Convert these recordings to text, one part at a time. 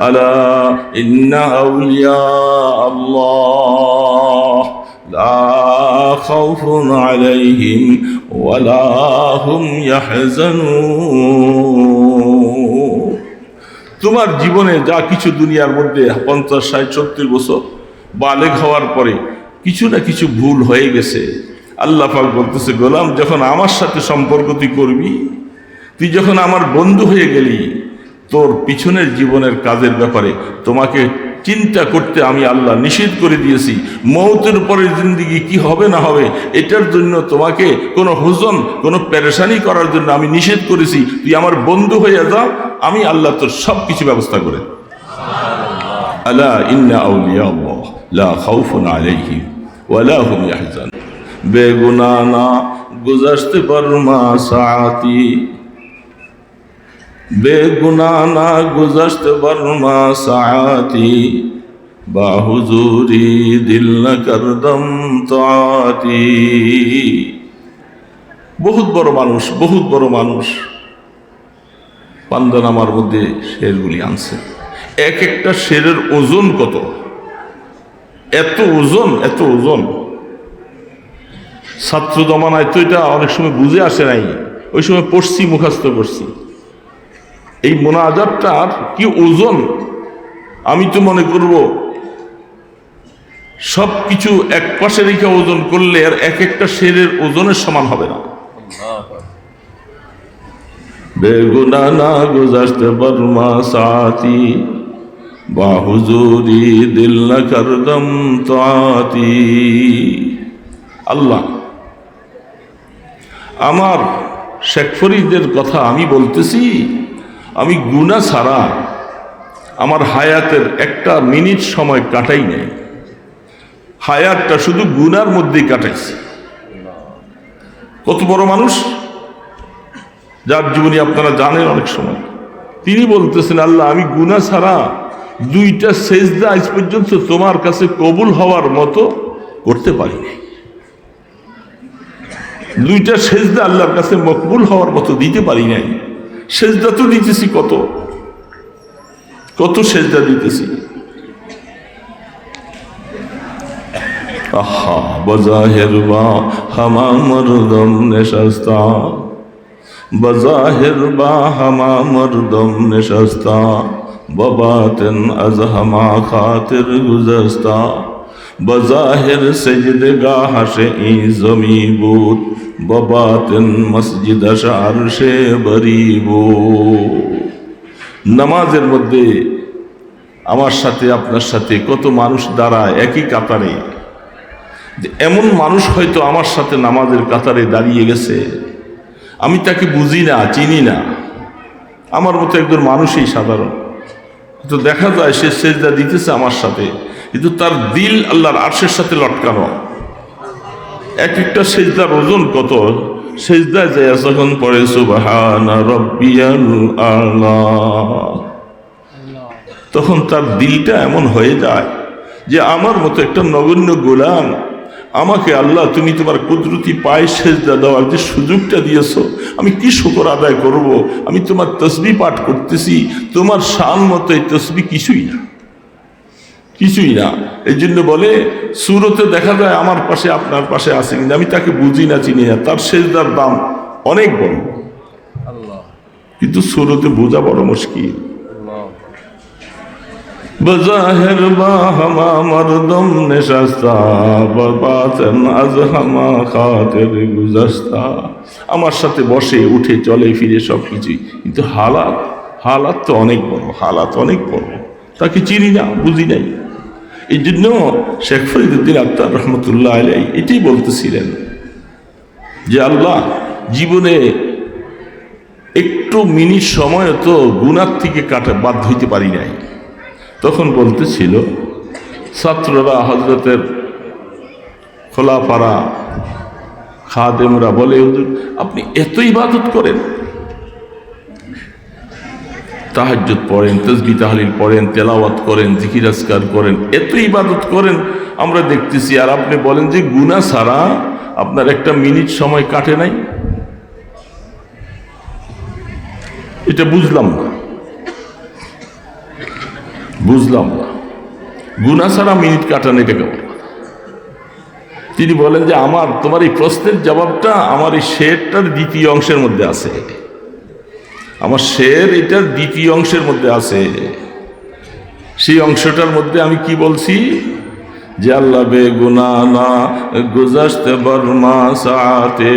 ألا إن أولياء الله لا خوف عليهم ولا هم يحزنون তোমার জীবনে যা কিছু দুনিয়ার মধ্যে পঞ্চাশ ষাট সত্তর বছর বালেগ হওয়ার পরে কিছু না কিছু ভুল হয়ে গেছে আল্লাহ পাক বলতেছে গোলাম যখন আমার সাথে সম্পর্ক তুই করবি তুই যখন আমার বন্ধু হয়ে গেলি তোর পিছনের জীবনের কাজের ব্যাপারে তোমাকে চিন্তা করতে আমি আল্লাহ নিষেধ করে দিয়েছি। মৌতের পরে জিন্দিগি কি হবে না হবে, এটার জন্য তোমাকে কোনো হুজন, কোনো পেরেশানি করার জন্য আমি নিষেধ করেছি। তুই আমার বন্ধু হয়ে যা, আমি আল্লাহ তোর সব কিছু ব্যবস্থা করে আলা ইন্না আউলিয়া আল্লাহ, লা বেগুনা না গুজারতে পারমা সাআতি। বেগুনা না গুজারতে পারমা সাআতি বা হুজুরি দিল করদম তাতি বহুত বড় মানুষ, বহুত বড় মানুষ। পান্দানামার মধ্যে শেরগুলি আনছে। এক একটা শেরের ওজন কত? এত ওজন এত ওজন। ছাত্র জমানায় তো এটা অনেক সময় বুঝে আসে নাই। ওই সময় পড়ছি মুখাস্ত করছি। এই মোনাজারটার কি ওজন? আমি তো মনে করব সব কিছু এক পাশে রেখে ওজন করলে আর এক একটা শেরের ওজনের সমান হবে না। বেগুনা না গুজারতে বর্মা সাথী বা দিল না করদম তাতি আল্লাহ, আমার শেখ ফরিদের কথা আমি বলতেছি আমি গুণা ছাড়া আমার হায়াতের একটা মিনিট সময় কাটাই নেই। হায়াতটা শুধু গুনার মধ্যেই কাটাইছি। কত বড় মানুষ? যার জীবনী আপনারা জানেন অনেক সময়। তিনি বলতেছেন, আল্লাহ, আমি গুনা ছাড়া দুইটা সেজদা আজ পর্যন্ত তোমার কাছে কবুল হওয়ার মতো করতে পারি দুইটা সেজদা আল্লাহর কাছে মকবুল হওয়ার মতো দিতে পারি নাই। সেজদা তো দিতেছি কত? কত সেজদা দিতেছি? আহা মরদম নেশাস্তা। নেশাস্তা। আজ হামা খাতির গুজস্তা। বজাহির সজদগা হাসে ই জমি বুত, ববাতেন মসজিদ আশার সে বরিবু নামাজের মধ্যে আমার সাথে, আপনার সাথে কত মানুষ দাঁড়ায় একই কাতারে। এমন মানুষ হয়তো আমার সাথে নামাজের কাতারে দাঁড়িয়ে গেছে। আমি তাকে বুঝি না, চিনি না। আমার মতো একজন মানুষই সাধারণ। তো দেখা যায় সে সেজদা দিতেছে আমার সাথে। কিন্তু তার দিল আল্লাহর আর্শের সাথে লটকানো। এক একটা সেজদার ওজন কত? সেজদা যায় যখন পড়ে, সুবাহানা তখন তার দিলটা এমন হয়ে যায় যে আমার মতো একটা নগণ্য গোলাম, আমাকে আল্লাহ তুমি তোমার কুদরতি পায়ে সেজদা দেওয়ার যে সুযোগটা দিয়েছ, আমি কি শুকর আদায় করব? আমি তোমার তসবি পাঠ করতেছি, তোমার শান মতো এই তসবি কিছুই না। কিছুই না। এই জন্য বলে সুরতে দেখা যায় আমার পাশে আপনার পাশে আছে কিন্তু আমি তাকে বুঝি না চিনি না। তার সেজদার দাম অনেক বড়। কিন্তু সুরতে বোঝা বড় মুশকিল। আমার সাথে বসে উঠে চলে ফিরে সব কিছুই। কিন্তু হালাত হালাত তো অনেক বড় হালাত অনেক বড়। তাকে চিনি না বুঝি নাই। এই জন্য শেখ ফরিদুদ্দিন আক্তার রহমতুল্লাহ আলাই এটাই বলতেছিলেন যে আল্লাহ জীবনে একটু মিনিট সময় তো গুনার থেকে কাটা বাদ হইতে পারি নাই। তখন বলতেছিল ছাত্ররা হজরতের খোলাপাড়া খাদেমরা বলে আপনি এত ইবাদত করেন তাহাজ্জুদ পড়েন তসবি তাহলিল পড়েন, তেলাওয়াত করেন জিকিরাজকার করেন, এত ইবাদত করেন, আমরা দেখতেছি, আর আপনি বলেন যে গুনা ছাড়া আপনার একটা মিনিট সময় কাটে নাই? এটা বুঝলাম না। বুঝলাম না। গুনা ছাড়া মিনিট কাটানো এটা কেমন? তিনি বলেন যে আমার, তোমার এই প্রশ্নের জবাবটা আমার এই শেরটার দ্বিতীয় অংশের মধ্যে আছে। আমার শের এটার দ্বিতীয় অংশের মধ্যে আছে। সেই অংশটার মধ্যে আমি কি বলছি? যে আল্লাহ বে গুনা না গুজাস্তে বর্মা সাথে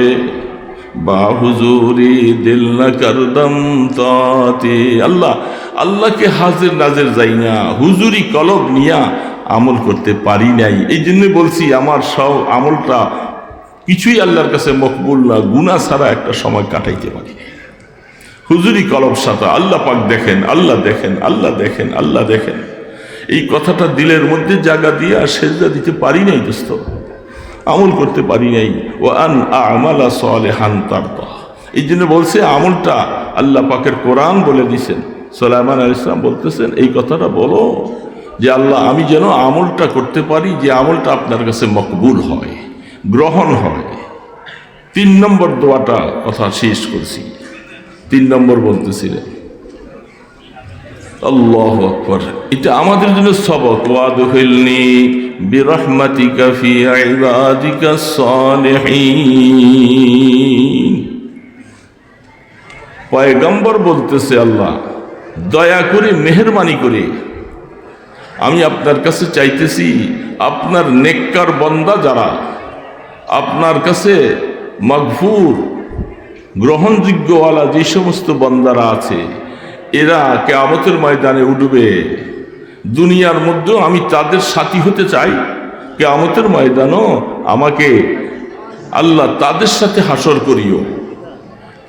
বা হুজুরি দিল না করদম তাতে। আল্লাহ, আল্লাহকে হাজির নাজের যাই না, হুজুরি কলব নিয়া আমল করতে পারি নাই। এই জন্য বলছি আমার সব আমলটা কিছুই আল্লাহর কাছে মকবুল না গুনা ছাড়া একটা সময় কাটাইতে পারি। হুজুরি কলব সাথা আল্লাহ পাক দেখেন, আল্লাহ দেখেন আল্লাহ দেখেন আল্লাহ দেখেন। এই কথাটা দিলের মধ্যে জায়গা দিয়ে আর সেজদা দিতে পারি নাই দোস্ত। আমল করতে পারি নাই। ও আন আমালা সলে হান তার এই জন্য বলছে, আমলটা আল্লাহ পাকের কোরআন বলে দিছেন। সোলাইমান আল ইসলাম বলতেছেন, এই কথাটা বলো যে, আল্লাহ, আমি যেন আমলটা করতে পারি, যে আমলটা আপনার কাছে মকবুল হয়, গ্রহণ হয়। তিন নম্বর দোয়াটা কথা শেষ করছি। তিন নম্বর বলতেছিলেন আল্লাহ আকবর। এটা আমাদের জন্য সবক। ওয়াদহিলনি বিরহমাতিকা ফি ইবাদিকা সালিহিন। পয়গম্বর বলতেছে, আল্লাহ, দয়া করে, মেহরবানি করে আমি আপনার কাছে চাইতেছি, আপনার নেককার বন্দা যারা আপনার কাছে মগফুর গ্রহণযোগ্যওয়ালা যে সমস্ত বন্দারা আছে, এরা কেয়ামতের ময়দানে উঠবে। দুনিয়ার মধ্যেও আমি তাদের সাথী হতে চাই। কেয়ামতের ময়দানও আমাকে আল্লাহ তাদের সাথে হাসর করিও।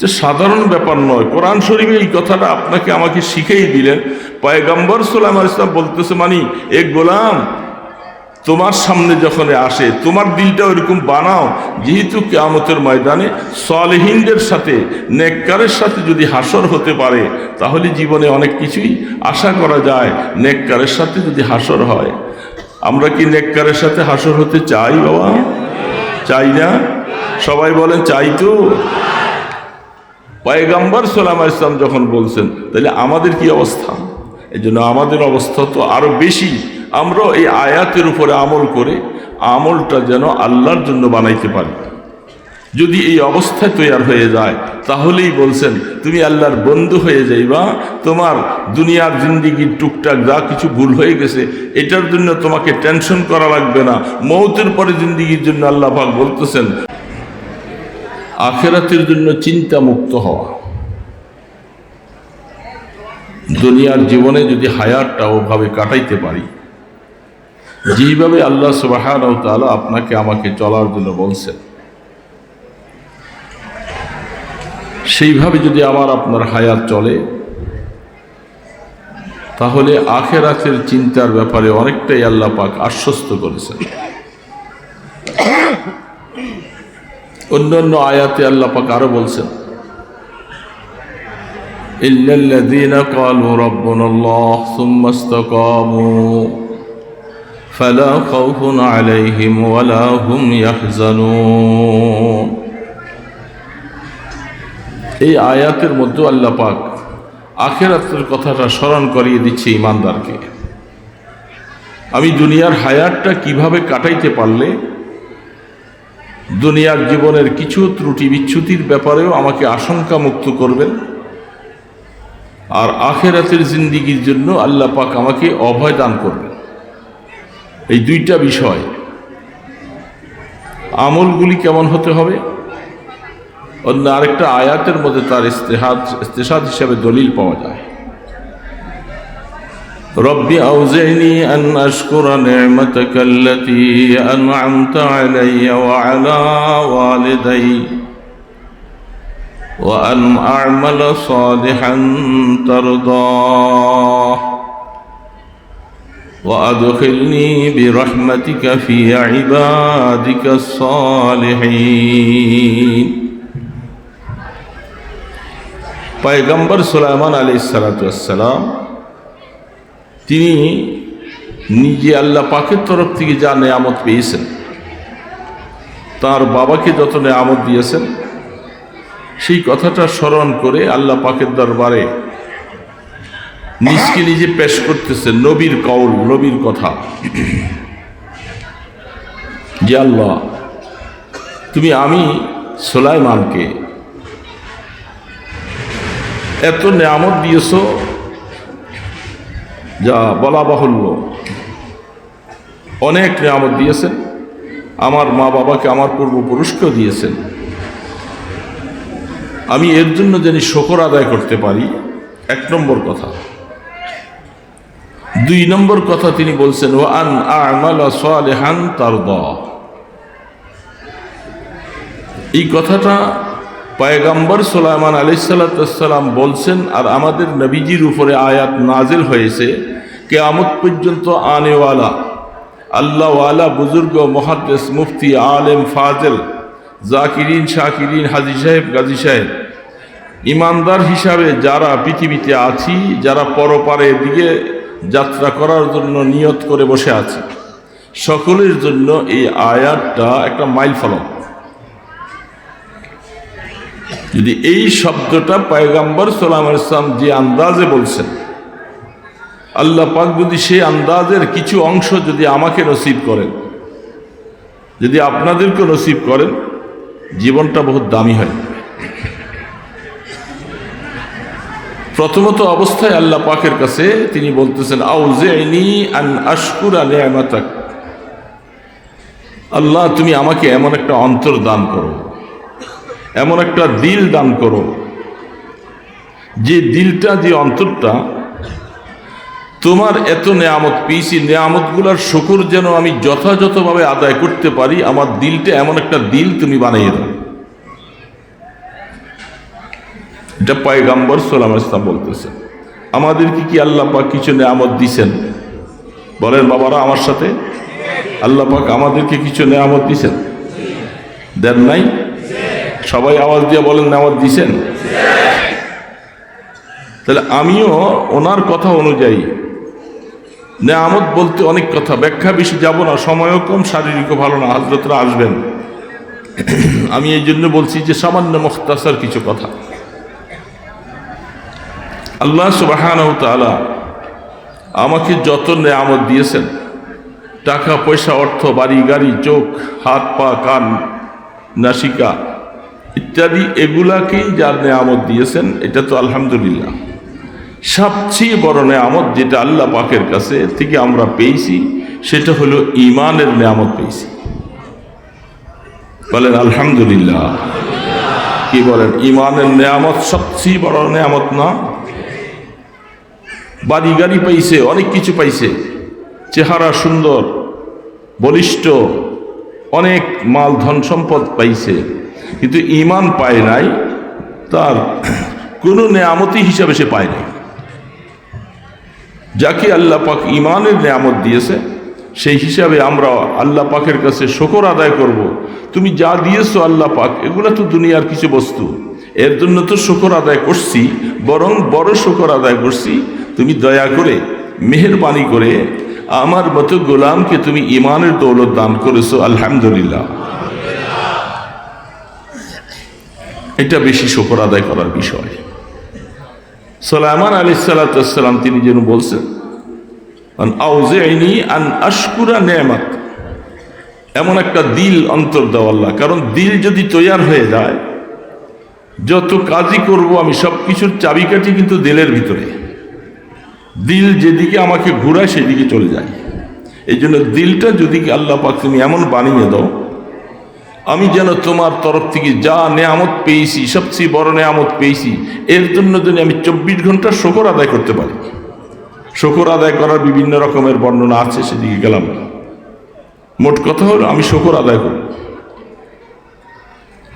যে সাধারণ ব্যাপার নয়। কোরআন শরীফে এই কথাটা আপনাকে আমাকে শিখেই দিলেন। পয়গম্বর সোলাম ইসলাম বলতেছে, মানি, এ গোলাম তোমার সামনে যখন আসে, তোমার দিলটা ওইরকম বানাও, যেহেতু কেয়ামতের ময়দানে সলহিনদের সাথে, নেককারের সাথে যদি হাসর হতে পারে, তাহলে জীবনে অনেক কিছুই আশা করা যায়, নেককারের সাথে যদি হাসর হয়। আমরা কি নেককারের সাথে হাসর হতে চাই, বাবা? চাই না? সবাই বলেন, চাই তো। পয়গাম্বর সালাম ইসলাম যখন বলছেন, তাহলে আমাদের কি অবস্থা? এই জন্য আমাদের অবস্থা তো আরও বেশি আমরা এই আয়াতের উপরে আমল করে আমলটা যেন আল্লাহর জন্য বানাইতে পারি। যদি এই অবস্থায় তৈয়ার হয়ে যায়, তাহলেই বলছেন, তুমি আল্লাহর বন্ধু হয়ে যাইবা, তোমার দুনিয়ার জিন্দিগির টুকটাক যা কিছু ভুল হয়ে গেছে, এটার জন্য তোমাকে টেনশন করা লাগবে না। মৌতের পরে জিন্দিগির জন্য আল্লাহ পাক বলতেছেন, আখেরাতের জন্য চিন্তা মুক্ত হওয়া। দুনিয়ার জীবনে যদি হায়াতটা ওভাবে কাটাইতে পারি যেইভাবে আল্লাহ সুবাহান তালা আপনাকে আমাকে চলার জন্য বলছেন, সেইভাবে যদি আমার আপনার হায়াত চলে, তাহলে আখেরাতের চিন্তার ব্যাপারে অনেকটাই আল্লাহ পাক আশ্বস্ত করেছেন। অন্যান্য আয়াতে আল্লাহ পাক আরও বলছেন, ইল্লাল্লাযীনা ক্বালু রাব্বুনাল্লাহ সুম্মা ইসতাকামু। فلا خوف عليهم ولا هم يحزنون এই আয়াতের মধ্যে আল্লাহ পাক আখেরাতের কথাটা স্মরণ করিয়ে দিচ্ছে ইমানদারকে আমি দুনিয়ার হায়াতটা কিভাবে কাটাইতে পারলে দুনিয়ার জীবনের কিছু ত্রুটি বিচ্ছুতির ব্যাপারেও আমাকে আশঙ্কা মুক্ত করবেন আর আখেরাতের জিন্দিগির জন্য আল্লাহ পাক আমাকে অভয় দান করবেন এই দুইটা বিষয় আমলগুলি কেমন হতে হবে অন্য আরেকটা আয়াতের মধ্যে তার ইস্তেহাদ ইস্তেসাদ হিসাবে দলিল পাওয়া যায় رب أوزعني أن أشكر نعمتك التي أنعمت علي وعلى والدي وأن أعمل صالحا ترضاه وأدخلني برحمتك في عبادك الصالحين পয়গম্বর সুলাইমান আলী সালাতাম তিনি নিজে আল্লাহ পাকের তরফ থেকে যা নেয়ামত পেয়েছেন তার বাবাকে যত নেয়ামত দিয়েছেন সেই কথাটা স্মরণ করে আল্লাহ পাকের দরবারে নিজকে নিজে পেশ করতেছে নবীর কৌল নবীর কথা। যে আল্লাহ, তুমি আমি সোলাইমানকে এত নিয়ামত দিয়েছ যা বলা বাহুল্য। অনেক নিয়ামত দিয়েছেন, আমার মা বাবাকে আমার পূর্বপুরুষকেও দিয়েছেন। আমি এর জন্য যেন শকর আদায় করতে পারি, এক নম্বর কথা। দুই নম্বর কথা তিনি বলছেন ও আন আমালা সালেহান তার এই কথাটা পায়গাম্বর সোলাইমান আলি সাল্লাম বলছেন, আর আমাদের নবীজির উপরে আয়াত নাজিল হয়েছে কে কেয়ামত পর্যন্ত আনেওয়ালা, আল্লাহওয়ালা, বুজুর্গ, মহাদ্দেস, মুফতি, আলেম, ফাজেল, জাকিরিন, শাকিরিন, হাজি সাহেব, গাজী সাহেব, ইমানদার হিসাবে যারা পৃথিবীতে আছি, যারা পরপারে দিকে যাত্রা করার জন্য নিয়ত করে বসে আছে। সকলের জন্য এই আয়াতটা একটা মাইল ফলক। যদি এই শব্দটা পায়গাম্বর সালাম ইসলাম যে আন্দাজে বলছেন, আল্লাহ পাক যদি সেই আন্দাজের কিছু অংশ যদি আমাকে নসিব করেন, যদি আপনাদেরকে নসিব করেন, জীবনটা বহুত দামি হয়। প্রথমত অবস্থায় আল্লাহ পাকের কাছে তিনি বলতেছেন আউজেনি আন আশকুরা নেয়ামাতাক। আল্লাহ, তুমি আমাকে এমন একটা অন্তর দান করো, এমন একটা দিল দান করো, যে দিলটা, যে অন্তরটা তোমার এত নেয়ামত পেয়েছি, নেয়ামতগুলোর শুকুর যেন আমি যথাযথভাবে আদায় করতে পারি, আমার দিলটা এমন একটা দিল তুমি বানিয়ে দাও। এটা পয়গাম্বর সোলাম ইসলাম বলতেছে। আমাদেরকে কি আল্লাহ পাক কিছু নেয়ামত দিছেন? বলেন, বাবারা, আমার সাথে? আল্লাহ পাক আমাদেরকে কিছু নেয়ামত দিছেন? দেন নাই? সবাই আওয়াজ দিয়ে বলেন, নেয়ামত দিছেন? তাহলে আমিও ওনার কথা অনুযায়ী, নেয়ামত বলতে অনেক কথা, ব্যাখ্যা বেশি যাব না, সময়ও কম, শারীরিকও ভালো না হাজরতরা আসবেন। আমি এই জন্য বলছি যে সামান্য মুখতাসার কিছু কথা। আল্লাহ সুবাহান আমাকে যত নেয়ামত দিয়েছেন, টাকা, পয়সা, অর্থ, বাড়ি, গাড়ি, চোখ, হাত, পা, কান, নাসিকা ইত্যাদি এগুলাকেই যার নেয়ামত দিয়েছেন, এটা তো আলহামদুলিল্লাহ। সবচেয়ে বড় নেয়ামত যেটা আল্লাহ পাকের কাছে থেকে আমরা পেয়েছি, সেটা হলো ইমানের নেয়ামত পেয়েছি। বলেন, আলহামদুলিল্লাহ। কি বলেন? ইমানের নেয়ামত সবচেয়ে বড় নেয়ামত না? বাড়ি গাড়ি পাইছে, অনেক কিছু পাইছে। চেহারা সুন্দর, বলিষ্ঠ, অনেক মাল ধন সম্পদ পাইছে। কিন্তু ইমান পায় নাই, তার কোনো নেয়ামতি হিসাবে সে পায় নাই। যাকে আল্লাহ পাক ইমানের নেয়ামত দিয়েছে, সেই হিসাবে আমরা আল্লাহ পাকের কাছে শকর আদায় করব। তুমি যা দিয়েছ আল্লাহ পাক, এগুলো তো দুনিয়ার কিছু বস্তু। এর জন্য তো শকর আদায় করছি, বরং বড় শকর আদায় করছি তুমি দয়া করে, মেহরবানি করে আমার মতো গোলামকে তুমি ইমানের দৌলত দান করেছ, আলহামদুলিল্লাহ। এটা বেশি শকর আদায় করার বিষয়। সালামান আলী সাল্লাম তিনি যেন বলছেন, আন এমন একটা দিল অন্তর দেওয়াল্লাহ কারণ দিল যদি তৈয়ার হয়ে যায়, যত কাজই করব আমি সব কিছুর চাবিকাঠি কিন্তু দিলের ভিতরে। দিল যেদিকে আমাকে ঘুরায় সেদিকে চলে যায়। এই জন্য দিলটা যদি আল্লাহ পাক তুমি এমন বানিয়ে দাও, আমি যেন তোমার তরফ থেকে যা নেয়ামত পেয়েছি, সবচেয়ে বড় নেয়ামত পেয়েছি, এর জন্য যেন আমি চব্বিশ ঘণ্টা শকর আদায় করতে পারি। শকর আদায় করার বিভিন্ন রকমের বর্ণনা আছে, সেদিকে গেলাম। মোট কথা হলো, আমি শকর আদায় করব।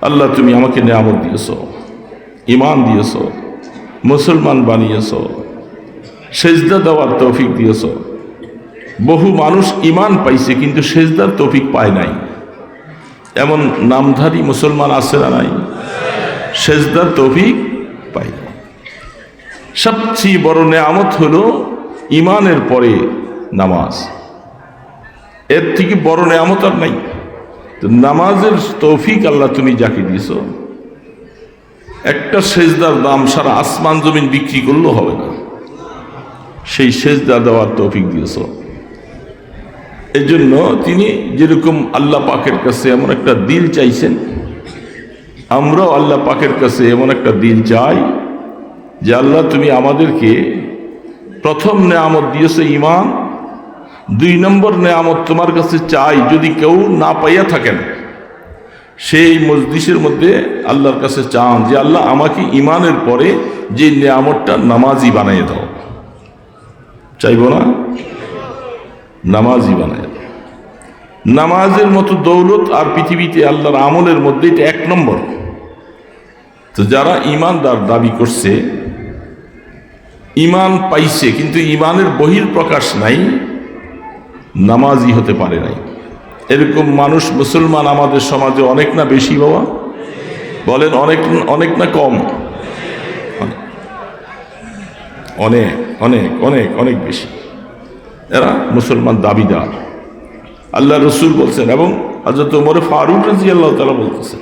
আল্লাহ তুমি আমাকে নেয়ামত দিয়েছ ইমান দিয়েছ, মুসলমান বানিয়েছ। সেজদা দেওয়ার তৌফিক দিয়েছ। বহু মানুষ ইমান পাইছে, কিন্তু সেজদার তৌফিক পায় নাই। এমন নামধারী মুসলমান আছে না নাই? সেজদার তৌফিক পাই সবচেয়ে বড় নেয়ামত হলো ইমানের পরে নামাজ। এর থেকে বড় নেয়ামত আর নাই। তো নামাজের তৌফিক আল্লাহ তুমি যাকে দিয়েছ, একটা সেজদার দাম সারা আসমান জমিন বিক্রি করলেও হবে না। সেই সেজদা দেওয়ার তৌফিক দিয়েছ। এই জন্য তিনি যেরকম আল্লাহ পাকের কাছে এমন একটা দিল চাইছেন, আমরাও আল্লাহ পাকের কাছে এমন একটা দিল চাই যে, আল্লাহ তুমি আমাদেরকে প্রথম নেয়ামত দিয়েছে ইমান দুই নম্বর নেয়ামত তোমার কাছে চাই যদি কেউ না পাইয়া থাকেন, সেই মসজিষের মধ্যে আল্লাহর কাছে চান যে, আল্লাহ আমাকে ইমানের পরে যে নেয়ামতটা নামাজি বানিয়ে দাও। চাইব না? নামাজই বানায়। নামাজের মতো দৌলত আর পৃথিবীতে আল্লাহর আমলের মধ্যে এটা এক নম্বর। তো যারা ইমানদার দাবি করছে, ইমান পাইছে, কিন্তু ইমানের বহির প্রকাশ নাই, নামাজই হতে পারে নাই। এরকম মানুষ মুসলমান আমাদের সমাজে অনেক না বেশি বাবা? বলেন অনেক অনেক না কম? অনেক অনেক অনেক অনেক বেশি। এরা মুসলমান দাবিদার। আল্লাহ রসুল বলছেন এবং হজরত ওমরে ফারুক রাজি আল্লাহ তালা বলতেছেন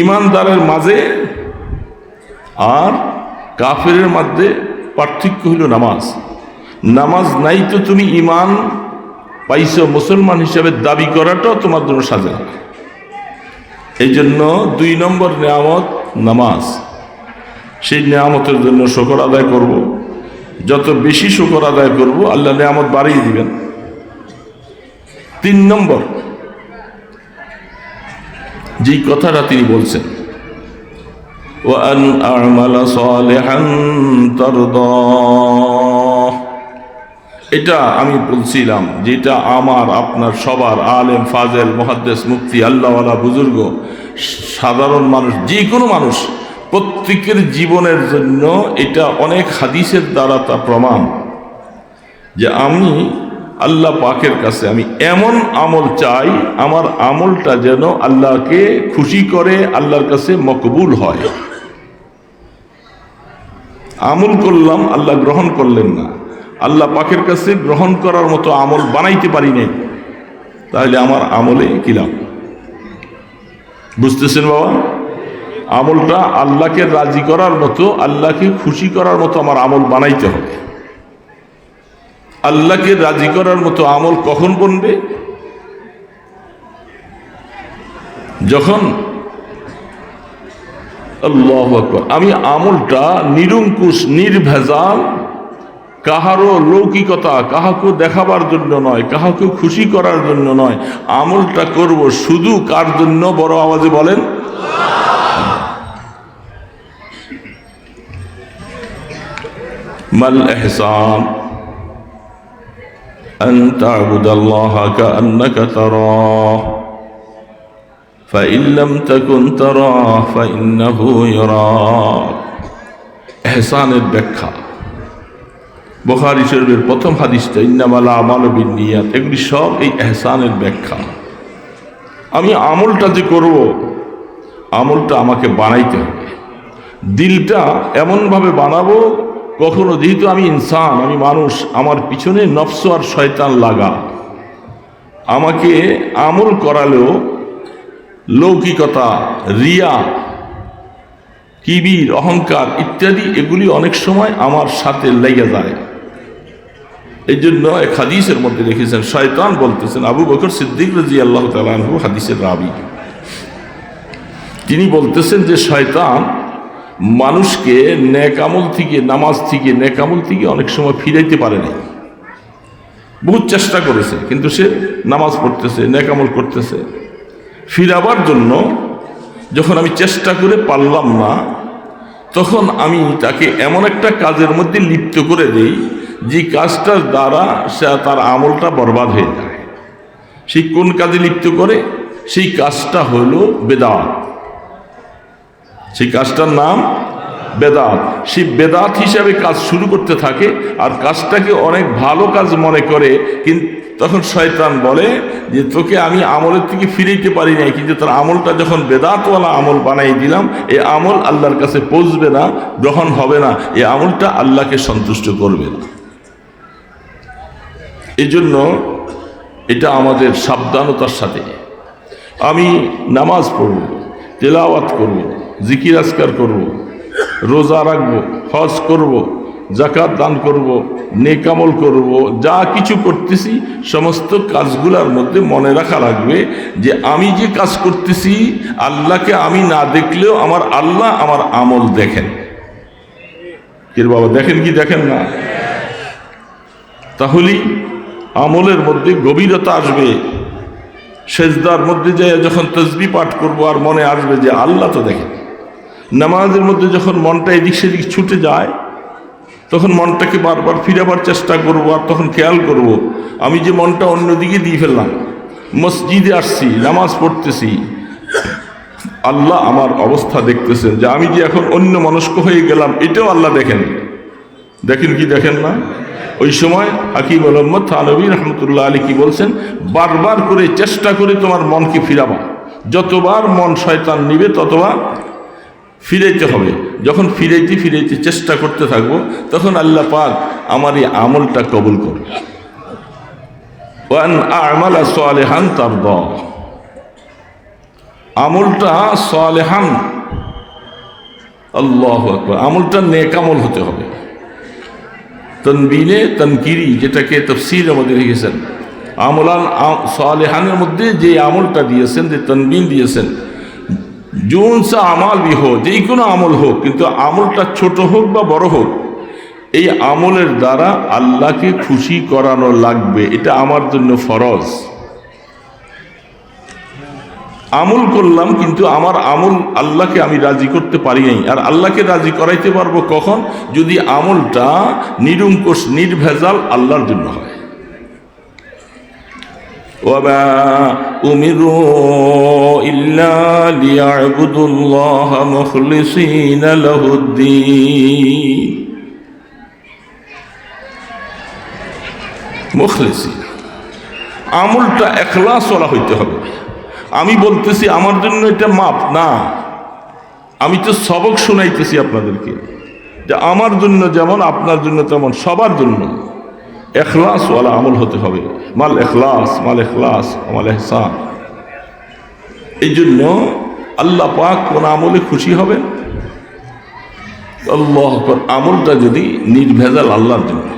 ইমানদারের মাঝে আর কাফেরের মধ্যে পার্থক্য হইল নামাজ। নামাজ নাই তো তুমি ইমান পাইছো, মুসলমান হিসাবে দাবি করাটাও তোমার জন্য সাজা এই জন্য দুই নম্বর নেয়ামত নামাজ। সেই নেয়ামতের জন্য শকর আদায় করব। যত বেশি শকর আদায় করব আল্লাহ নেয়ামত বাড়িয়ে দিবেন তিন নম্বর যেই কথাটা তিনি বলছেন وأن أعمل صالحا ترضاه এটা আমি বলছিলাম যেটা আমার আপনার সবার আলেম ফাজেল মহাদ্দেশ মুক্তি আল্লাহওয়ালা বুজুর্গ সাধারণ মানুষ যে কোনো মানুষ প্রত্যেকের জীবনের জন্য এটা অনেক হাদিসের দ্বারা তা প্রমাণ। যে আমি আল্লাহ পাকের কাছে আমি এমন আমল চাই, আমার আমলটা যেন আল্লাহকে খুশি করে, আল্লাহর কাছে মকবুল হয়। আমল করলাম, আল্লাহ গ্রহণ করলেন না। আল্লাহ পাকের কাছে গ্রহণ করার মতো আমল বানাইতে পারি নাই। তাহলে আমার আমলে কিলাম বুঝতেছেন বাবা? আমলটা আল্লাহকে রাজি করার মতো, আল্লাহকে খুশি করার মতো আমার আমল বানাইতে হবে। আল্লাহকে রাজি করার মতো আমল কখন বনবে? যখন আল্লাহ আমি আমলটা নিরঙ্কুশ, নির্ভেজাল, কাহারও লৌকিকতা কাহাকে দেখাবার জন্য নয় কাহাকে খুশি করার জন্য নয়, আমলটা করব শুধু কার জন্য? বড় আওয়াজে বলেন। মাল এহসান أن تعبد الله كأنك تراه فإن لم تكن تراه فإنه يراك এহসানের ব্যাখ্যা বখারি শরীফের প্রথম হাদিসটা ইন্নামালা আমালবিন নিয়াত এগুলি সব এই এহসানের ব্যাখ্যা আমি আমলটা যে করব আমলটা আমাকে বানাইতে হবে দিলটা এমনভাবে বানাবো কখনো যেহেতু আমি ইনসান, আমি মানুষ, আমার পিছনে নফস আর শয়তান লাগা। আমাকে আমল করালেও লৌকিকতা, রিয়া, কিবির, অহংকার ইত্যাদি এগুলি অনেক সময় আমার সাথে লেগে যায়। এই জন্য এক হাদিসের মধ্যে লিখেছেন, শয়তান বলতেছেন, আবু বকর সিদ্দিক রাজি আল্লাহ তালু হাদিসের রাবি। তিনি বলতেছেন যে, শয়তান মানুষকে নেকামল থেকে, নামাজ থেকে নেকামল থেকে অনেক সময় ফিরাইতে পারে নাই। বহুত চেষ্টা করেছে, কিন্তু সে নামাজ পড়তেছে নেকামল করতেছে। ফিরাবার জন্য যখন আমি চেষ্টা করে পারলাম না, তখন আমি তাকে এমন একটা কাজের মধ্যে লিপ্ত করে দেই, যে কাজটার দ্বারা সে তার আমলটা বরবাদ হয়ে যায়। সেই কোন কাজে লিপ্ত করে? সেই কাজটা হলো বেদাত। সেই কাজটার নাম বেদাত। সেই বেদাত হিসাবে কাজ শুরু করতে থাকে আর কাজটাকে অনেক ভালো কাজ মনে করে কিন্তু তখন শয়তান বলে যে, তোকে আমি আমলের থেকে ফিরাইতে পারি নাই, কিন্তু তার আমলটা যখন বেদাতওয়ালা আমল বানাই দিলাম এই আমল আল্লাহর কাছে পৌঁছবে না, গ্রহণ হবে না এই আমলটা আল্লাহকে সন্তুষ্ট করবে না। এই জন্য এটা আমাদের সাবধানতার সাথে। আমি নামাজ পড়ব, তেলাওয়াত করব জিকির আজকার করব, রোজা রাখব, হজ করব জাকাত দান করব নেকামল করব, যা কিছু করতেছি, সমস্ত কাজগুলোর মধ্যে মনে রাখা লাগবে যে আমি যে কাজ করতেছি, আল্লাহকে আমি না দেখলেও আমার আল্লাহ আমার আমল দেখেন। কির বাবা, দেখেন কি দেখেন না? তাহলেই আমলের মধ্যে গভীরতা আসবে, সেজদার মধ্যে যে যখন তসবি পাঠ করব আর মনে আসবে যে আল্লাহ তো দেখেন। নামাজের মধ্যে যখন মনটা এদিক সেদিক ছুটে যায়, তখন মনটাকে বারবার ফিরাবার চেষ্টা করব আর তখন খেয়াল করব, আমি যে মনটা অন্যদিকে দিয়ে ফেললাম। মসজিদে আসছি, নামাজ পড়তেছি। আল্লাহ আমার অবস্থা দেখতেছেন যে আমি যে এখন অন্য মনস্ক হয়ে গেলাম, এটাও আল্লাহ দেখেন। দেখেন কি দেখেন না? ওই সময় হাকিম মোহাম্মদ থানবী রহমতুল্লাহ আলী কি বলছেন, বারবার করে চেষ্টা করে তোমার মনকে ফিরাবা। যতবার মন শয়তান নিবে, ততবার ফিরাইতে হবে। যখন ফিরাইতে ফিরাইতে চেষ্টা করতে থাকব, তখন আল্লাহ পাক আমার এই আমলটা কবুল করবে। ওয়ান আমালা সালেহান তার আমলটা সালেহান। আল্লাহ আকবার। আমলটা নেকামল হতে হবে। তনবিনে তনকিরি, যেটাকে তফসির আমাদের লিখেছেন। আমলান সালেহানের মধ্যে যে আমলটা দিয়েছেন, যে তনবিন দিয়েছেন জুন সা আমাল বি হোক, যেই কোনো আমল হোক, কিন্তু আমলটা ছোট হোক বা বড় হোক, এই আমলের দ্বারা আল্লাহকে খুশি করানো লাগবে, এটা আমার জন্য ফরজ। আমল করলাম, কিন্তু আমার আমল আল্লাহকে আমি রাজি করতে পারি নাই। আর আল্লাহকে রাজি করাইতে পারব কখন? যদি আমলটা নিরঙ্কুশ, নির্ভেজাল আল্লাহর জন্য হয়। وما أمروا إلا ليعبدوا الله مخلصين له الدين মুখলেসিন আমলটা এখলাস ওলা হইতে হবে আমি বলতেছি আমার জন্য এটা মাপ না আমি তো সবক শোনাইতেছি আপনাদেরকে যে আমার জন্য যেমন আপনার জন্য তেমন সবার জন্য এখলাস ওয়ালা আমল হতে হবে। মাল এখলাস মাল এখলাস মাল এহসান এই জন্য আল্লাহ পাক কোন আমলে খুশি হবেন? আল্লাহ আমলটা যদি নির্ভেজাল আল্লাহর জন্য।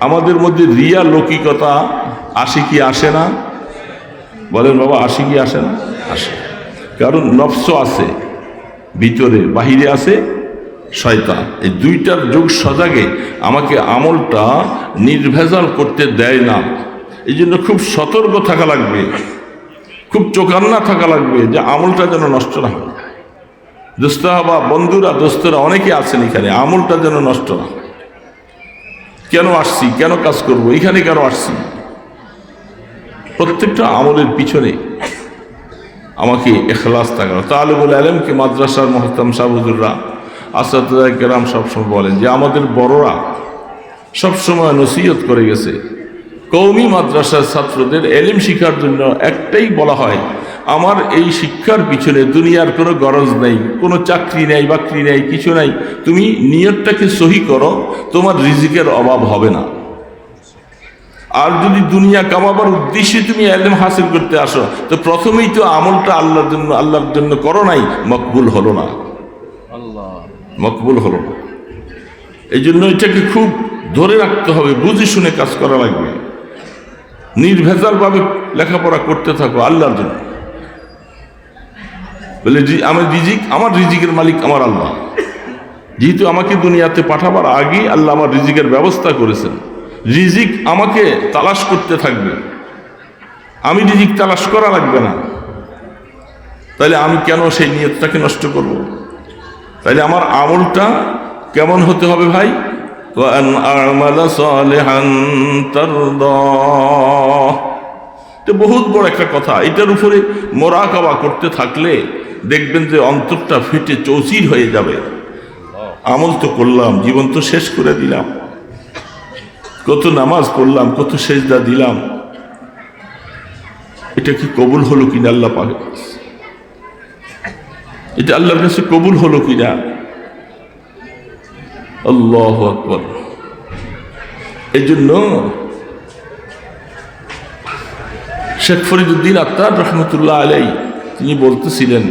আমাদের মধ্যে রিয়া লৌকিকতা আসে কি আসে না? বলেন বাবা, আসে কি আসে না? আসে। কারণ নফস আছে, ভিতরে, বাহিরে আছে। শয়তান। এই দুইটার যুগ সজাগে আমাকে আমলটা নির্ভেজাল করতে দেয় না। এই জন্য খুব সতর্ক থাকা লাগবে। খুব চোখান্না থাকা লাগবে যে আমলটা যেন নষ্ট না হয়। দোস্তরা বা বন্ধুরা, দোস্তরা অনেকে আছেন এখানে, আমলটা যেন নষ্ট না কেন আসছি? কেন কাজ করব? এখানে কেন আসছি? প্রত্যেকটা আমলের পিছনে আমাকে এখলাস থাকা। তাহলে বলে আলেমকে মাদ্রাসার মহতাম সাহুদুররা কেরাম সবসময় বলেন যে আমাদের বড়রা সবসময় নসিহত করে গেছে। কৌমি মাদ্রাসার ছাত্রদের এলিম শিখার জন্য একটাই বলা হয়, আমার এই শিক্ষার পিছনে দুনিয়ার কোনো গরজ নেই, কোনো চাকরি নেই, বাকরি নেই, কিছু নাই, তুমি নিয়তটাকে সহি করো, তোমার রিজিকের অভাব হবে না। আর যদি দুনিয়া কামাবার উদ্দেশ্যে তুমি এলেম হাসিল করতে আসো, তো প্রথমেই তো আমলটা আল্লাহর জন্য আল্লাহর জন্য করো নাই, মকবুল হলো না। মকবুল হলো। না এই জন্য এটাকে খুব ধরে রাখতে হবে, বুঝে শুনে কাজ করা লাগবে। নির্ভেজালভাবে লেখাপড়া করতে থাকো আল্লাহর জন্য। বলে আমার রিজিক, আমার রিজিকের মালিক আমার আল্লাহ। যেহেতু আমাকে দুনিয়াতে পাঠাবার আগেই আল্লাহ আমার রিজিকের ব্যবস্থা করেছেন। রিজিক আমাকে তালাশ করতে থাকবে। আমি রিজিক তালাশ করা লাগবে না। তাহলে আমি কেন সেই নিয়তটাকে নষ্ট করব? তাহলে আমার আমলটা কেমন হতে হবে ভাই? বহুত বড় একটা কথা। এটার উপরে মোরাকাবা করতে থাকলে দেখবেন যে অন্তরটা ফেটে চৌচির হয়ে যাবে। আমল তো করলাম, জীবন তো শেষ করে দিলাম। কত নামাজ পড়লাম, কত সেজদা দিলাম। এটা কি কবুল হলো কিনা আল্লাহ পাকে? এটা আল্লাহর কাছে কবুল হলো কিনা? আল্লাহ আকবর। এই জন্য শেখ ফরিদুদ্দিন আত্মার রহমতুল্লাহ আলাই তিনি বলতেছিলেন